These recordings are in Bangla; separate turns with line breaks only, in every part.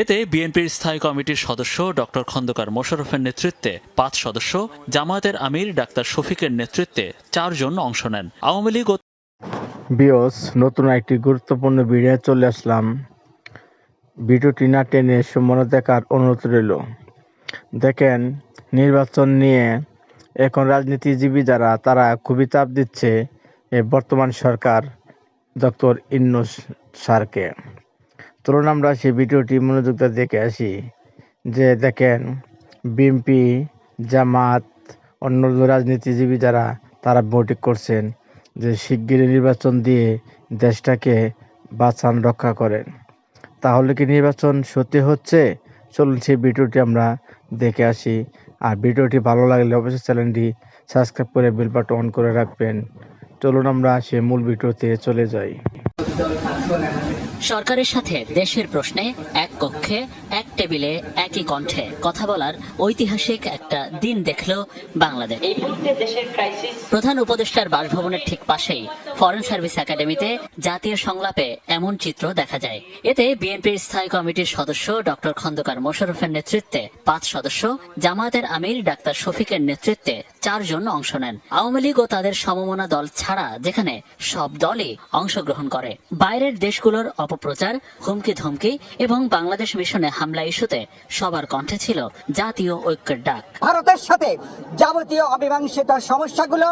এতে বিএনপির স্থায়ী কমিটির সদস্য ডক্টর খন্দকার মোশাররফের নেতৃত্বে পাঁচ সদস্য, জামায়াতের আমির ডাক্তার শফিকের নেতৃত্বে চারজন অংশ নেন। আওয়ামী লীগ
বিয়স, নতুন একটি গুরুত্বপূর্ণ ভিডিও চলে আসলাম। ভিডিওটি না টেনে সম্পূর্ণ দেখার অনুরোধ রইল। দেখেন, নির্বাচন নিয়ে এখন রাজনীতিজীবী যারা, তারা খুবই চাপ দিচ্ছে বর্তমান সরকার ডক্টর ইন্নুস স্যারকে। চলুন আমরা সেই ভিডিওটি মনোযোগ দেখে আসি। যে দেখেন, বিএনপি, জামাত, অন্য রাজনীতিজীবী যারা, তারা বৈঠক করছেন যে শিগগিরই নির্বাচন দিয়ে দেশটাকে বাঁচান, রক্ষা করেন। তাহলে কি নির্বাচন সত্যি হচ্ছে? চলুন সেই ভিডিওটি আমরা দেখে আসি। আর ভিডিওটি ভালো লাগলে অবশ্যই চ্যানেলটি সাবস্ক্রাইব করে বেল বাটন অন করে রাখবেন। চলুন আমরা সে মূল ভিডিওতে চলে যাই।
সরকারের সাথে দেশের প্রশ্নে এক কক্ষে এক টেবিলে একই কণ্ঠে কথা বলার ঐতিহাসিক একটা দিন দেখল বাংলাদেশ। প্রধান উপদেষ্টার বাসভবনের ঠিক পাশেই ফরেন সার্ভিস একাডেমিতে জাতীয় সংলাপে এমন চিত্র দেখা যায়। এতে বিএনপির স্থায়ী কমিটির সদস্য ডক্টর খন্দকার মোশাররফের নেতৃত্বে পাঁচ সদস্য জামায়াতের আমির ডাক্তার শফিকের নেতৃত্বে চারজন অংশ নেন। আওয়ামী লীগ ও তাদের সমমনা দল ছাড়া যেখানে সব দলই অংশগ্রহণ করে। বাইরের দেশগুলোর অপপ্রচার হুমকি ধমকি এবং বাংলাদেশ মিশনে হামলা ইস্যুতে সবার কণ্ঠে ছিল জাতীয় ঐক্যের ডাক।
ভারতের সাথে যাবতীয় অমীমাংসিত সমস্যাগুলো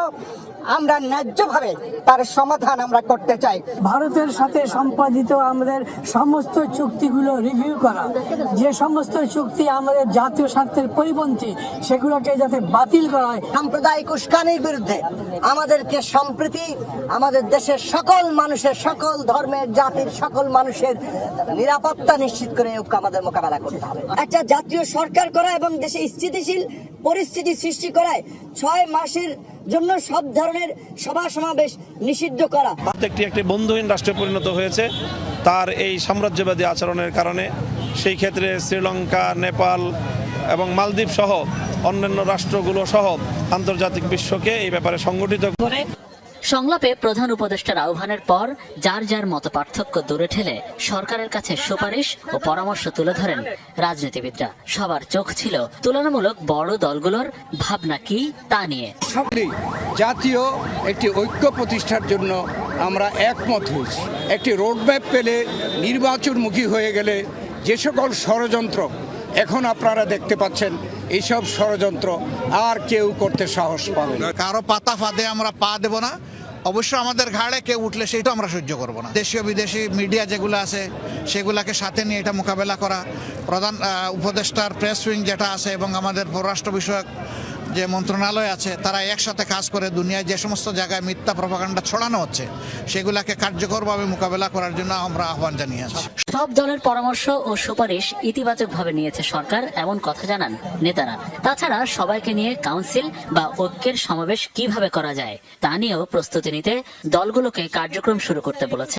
আমরা ন্যায্যভাবে তার সমাধান আমরা করতে চাই।
ভারতের সাথে সম্পাদিত আমাদের সমস্ত চুক্তিগুলো রিভিউ করা। যে সমস্ত চুক্তি আমাদের জাতীয় স্বার্থের পরিপন্থী সেগুলোকে যাতে বাতিল করা হয়
সাম্প্রদায়িক উস্কানির বিরুদ্ধে আমাদেরকে সম্প্রীতি, আমাদের দেশের সকল মানুষের, সকল ধর্মের, জাতির, সকল মানুষের নিরাপত্তা নিশ্চিত করে আমাদের মোকাবেলা করতে হবে। একটা জাতীয় সরকার করা এবং দেশে স্থিতিশীল পরিস্থিতি সৃষ্টি করায় ছয় মাসের জন্য সব ধরনের সভা সমাবেশ নিষিদ্ধ করা।
প্রত্যেকটি একটি বন্ধুহীন রাষ্ট্রে পরিণত হয়েছে। তার এই সাম্রাজ্যবাদী আচরণের কারণে সেই ক্ষেত্রে শ্রীলঙ্কা, নেপাল এবং মালদ্বীপ সহ অন্যান্য রাষ্ট্রগুলো সহ আন্তর্জাতিক বিশ্বকে এই ব্যাপারে সংগঠিত করে
সংলাপে প্রধান উপদেষ্টার আহ্বানের পর যার যার মত পার্থক্য দূরে ঠেলে সরকারের কাছে সুপারিশ ও পরামর্শ তুলে ধরেন রাজনীতিবিদরা। সবার চোখ ছিল তুলনামূলক বড় দলগুলোর ভাবনা কি তা নিয়ে।
সকলেই জাতীয় একটি ঐক্য প্রতিষ্ঠার জন্য আমরা একমত হয়েছি। একটি রোডম্যাপ পেলে নির্বাচনমুখী হয়ে গেলে যে সকল ষড়যন্ত্র এখন আপনারা দেখতে পাচ্ছেন এইসব ষড়যন্ত্র আর কেউ করতে সাহস পাবে না।
কারও পাতা ফাঁদে আমরা পা দেব না। অবশ্য আমাদের ঘাড়ে কেউ উঠলে সেটা আমরা সহ্য করব না। দেশীয়, বিদেশি মিডিয়া যেগুলো আছে, সেগুলোকে সাথে নিয়ে এটা মোকাবেলা করা। প্রধান উপদেষ্টার প্রেস উইং যেটা আছে এবং আমাদের পররাষ্ট্র বিষয়ক যে মন্ত্রণালয় আছে, তারা একসাথে কাজ করে দুনিয়ায় যে সমস্ত জায়গায় মিথ্যা প্রভাকাণ্ডা ছড়ানো হচ্ছে, সেগুলাকে কার্যকরভাবে মোকাবেলা করার জন্য আমরা আহ্বান জানিয়েছি
সব দলের পরামর্শ ও সুপারিশ ইতিবাচকভাবে নিয়েছে সরকার, এমন কথা জানান নেতারা। তাছাড়া সবাইকে নিয়ে কাউন্সিল বা ঐক্যের সমাবেশ কীভাবে করা যায়, তা নিয়েও প্রস্তুতি নিতে দলগুলোকে কার্যক্রম শুরু করতে বলেছে।